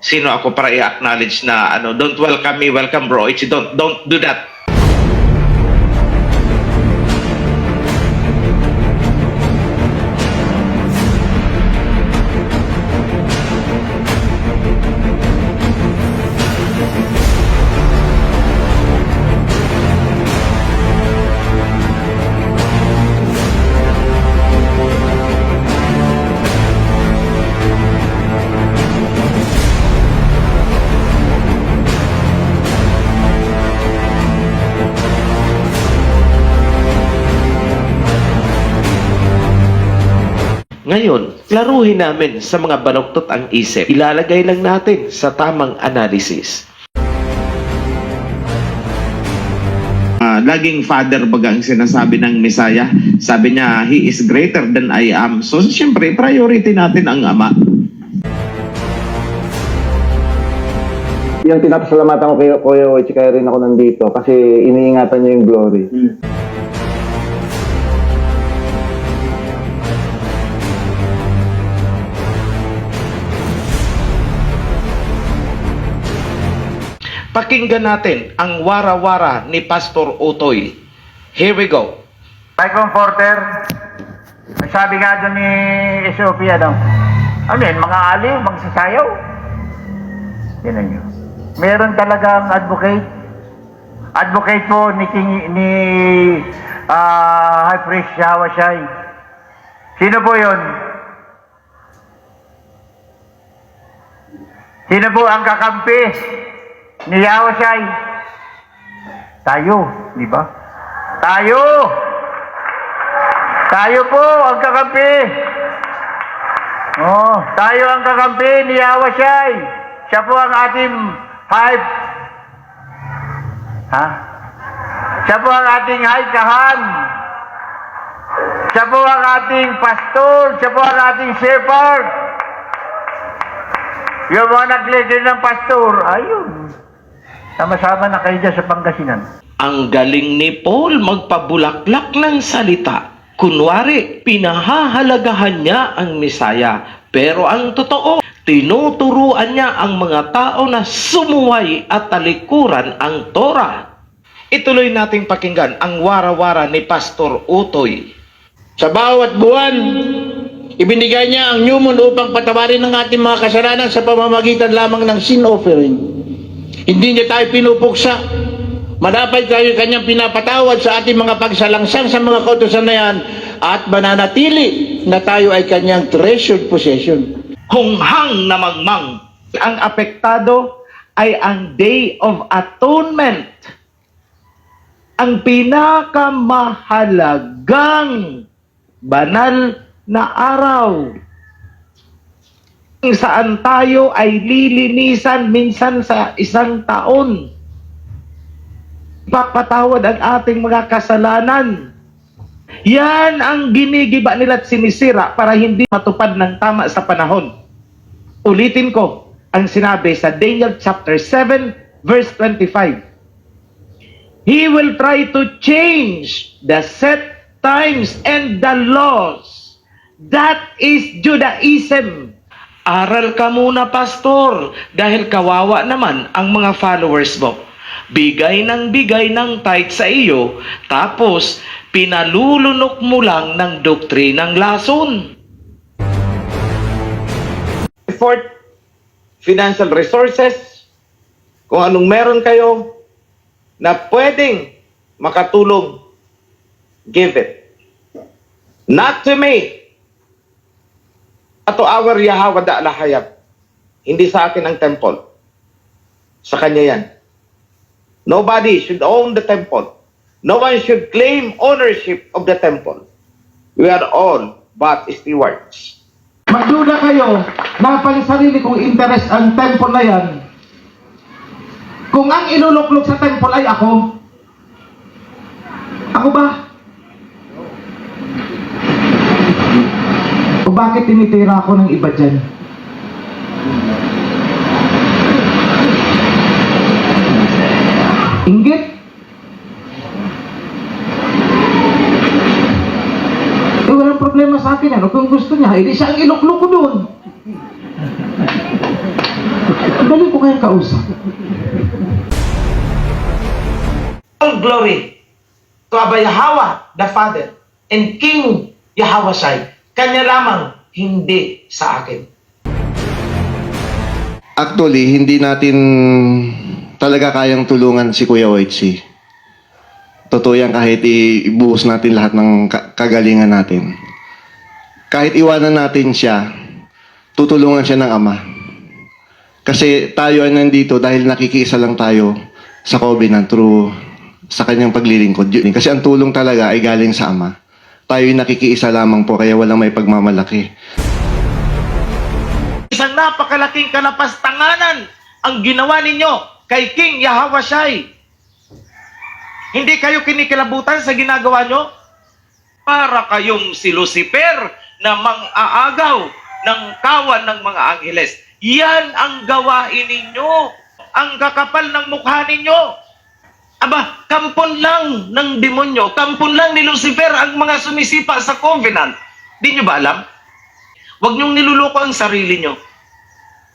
sino ako para i-acknowledge na ano, don't welcome me, welcome bro. It's don't don't do that. Ngayon, laruhin namin sa mga baloktot ang isip. Ilalagay lang natin sa tamang analysis. Ah, laging father baga ang sinasabi ng Messiah. Sabi niya, He is greater than I am. So, siyempre, priority natin ang Ama. Yung pinapasalamatan ko kay Kuya Oichi kaya rin ako nandito kasi iniingatan niya yung glory. Pakinggan natin ang wara-wara ni Pastor Utoy. Here we go. Mike Comforter, sabi nga doon ni Ethiopia daw, ano yun, mga aliw, magsasayaw. Yan yun. Meron talagang advocate. Advocate po ni, King, ni ah, High Priest Yahweh Shai. Sino po yun? Sino po ang kakampi ni Yahweh Shai? Tayo, di ba? Tayo! Tayo po ang kakampi. Oh, tayo ang kakampi ni Awashay. Siya po ang ating hype. Ha? Siya po ang ating high kahan. Siya po ang ating pastor. Siya po ang ating shepherd. Yung mga nag-leader ng pastor, ayun. Sama-sama na kayo dyan sa Pangasinan. Ang galing ni Paul magpabulaklak ng salita. Kunwari, pinahahalagahan niya ang Misaya. Pero ang totoo, tinuturuan niya ang mga tao na sumuway at talikuran ang Torah. Ituloy nating pakinggan ang wara-wara ni Pastor Utoy. Sa bawat buwan, ibinigay niya ang new moon upang patawarin ng ating mga kasalanan sa pamamagitan lamang ng sin offering. Hindi niya tayo pinupuksa. Madapay tayo kanyang pinapatawad sa ating mga pagsalangsang sa mga kautosan na yan at mananatili na tayo ay kanyang treasured possession. Hunghang na magmang. Ang apektado ay ang Day of Atonement. Ang pinakamahalagang banal na araw. Kung saan tayo ay lilinisan minsan sa isang taon. Papatawad ang ating mga kasalanan. Yan ang ginigiba nila at sinisira para hindi matupad ng tama sa panahon. Ulitin ko ang sinabi sa Daniel chapter 7 verse 25. He will try to change the set times and the laws. That is Judaism. Aral ka muna, pastor, dahil kawawa naman ang mga followers mo. Bigay ng bigay ng tithe sa iyo, tapos pinalulunok mo lang ng doktrinang lason. Effort, financial resources, kung anong meron kayo na pwedeng makatulong, give it. Not to me, to our Yahweh Da'ala Hayab. Hindi sa akin ang temple. Sa kanya yan. Nobody should own the temple. No one should claim ownership of the temple. We are all but stewards. Magduda kayo na pansarili kong interest ang temple na yan. Kung ang iluluklok sa temple ay ako, ako ba? Bakit tinitira ako ng iba dyan? Inggit? Eh, walang problema sa akin yan. Kung gusto niya, hindi siya ang iluklok ko doon. Madali ko kayang kausap. All glory to Abba Yahweh, the Father, and King Yahweh Shai. Kanya lamang, hindi sa akin. Actually, hindi natin talaga kayang tulungan si Kuya Oichi. Totoo yan kahit ibuhos natin lahat ng ka- kagalingan natin. Kahit iwanan natin siya, tutulungan siya ng Ama. Kasi tayo ay nandito dahil nakikiisa lang tayo sa covenant through sa kanyang paglilingkod. Kasi ang tulong talaga ay galing sa Ama. Tayo ay nakikiisa lamang po kaya walang may pagmamalaki. Isang napakalaking kalapastanganan ang ginawa ninyo kay King Yahweh Shai. Hindi kayo kinikilabutan sa ginagawa nyo? Para kayong si Lucifer na mang-aagaw ng kawan ng mga angeles. Yan ang gawain ninyo. Ang kakapal ng mukha ninyo. Aba, kampon lang ng demonyo, kampon lang ni Lucifer ang mga sumisipa sa covenant. Di nyo ba alam? Huwag niyong niluloko ang sarili niyo.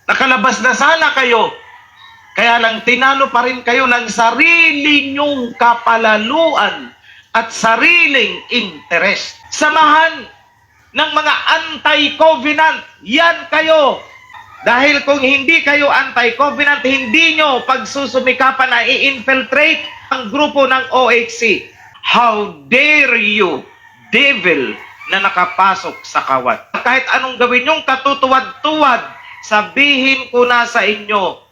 Nakalabas na sana kayo. Kaya lang tinalo pa rin kayo ng sarili niyong kapalaluan at sariling interest. Samahan ng mga anti-covenant. Yan kayo. Dahil kung hindi kayo anti-covenant, hindi nyo pagsusumikapan na i-infiltrate ang grupo ng OHC. How dare you, devil, na nakapasok sa kawat. Kahit anong gawin yung katutuwad-tuwad, sabihin ko na sa inyo,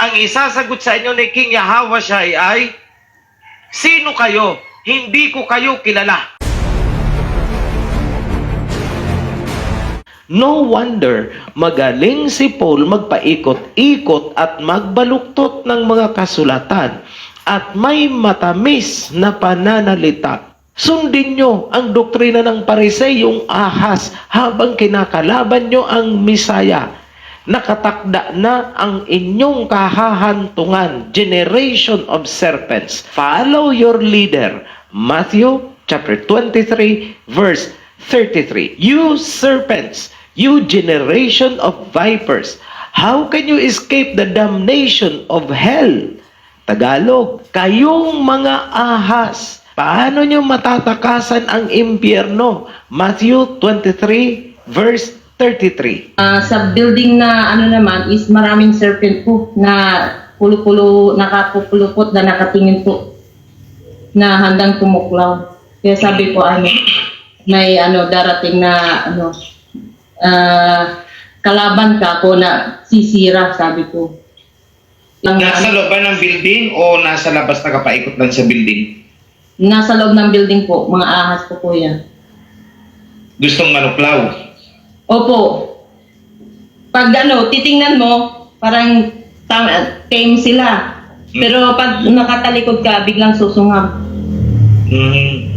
ang isasagot sa inyo ni King Yahweh Shai ay, Sino kayo? Hindi ko kayo kilala. No wonder magaling si Paul magpaikot-ikot at magbaluktot ng mga kasulatan at may matamis na pananalita. Sundin nyo ang doktrina ng pariseyong ahas habang kinakalaban nyo ang misaya. Nakatakda na ang inyong kahahantungan, generation of serpents. Follow your leader. Matthew chapter 23 verse 33. You serpents, you generation of vipers, how can you escape the damnation of hell? Tagalog, kayong mga ahas, paano nyo matatakasan ang impyerno? Matthew 23 verse 33. Ah, sa building na ano naman is maraming serpent po na pulo-pulo, nakapupulupot na nakatingin po na handang tumuklaw. Kaya sabi ko ano, may ano darating na ano ah, kalaban ka ko na sisira sabi ko. Ang, Nasa loob ba ng building o nasa labas nakapaikot lang sa building? nasa loob ng building po, mga ahas po po yan. Gustong manuklaw. Opo. Pag ano, titingnan mo, parang tam- tame sila. Pero pag nakatalikod ka, biglang susungab. Mhm.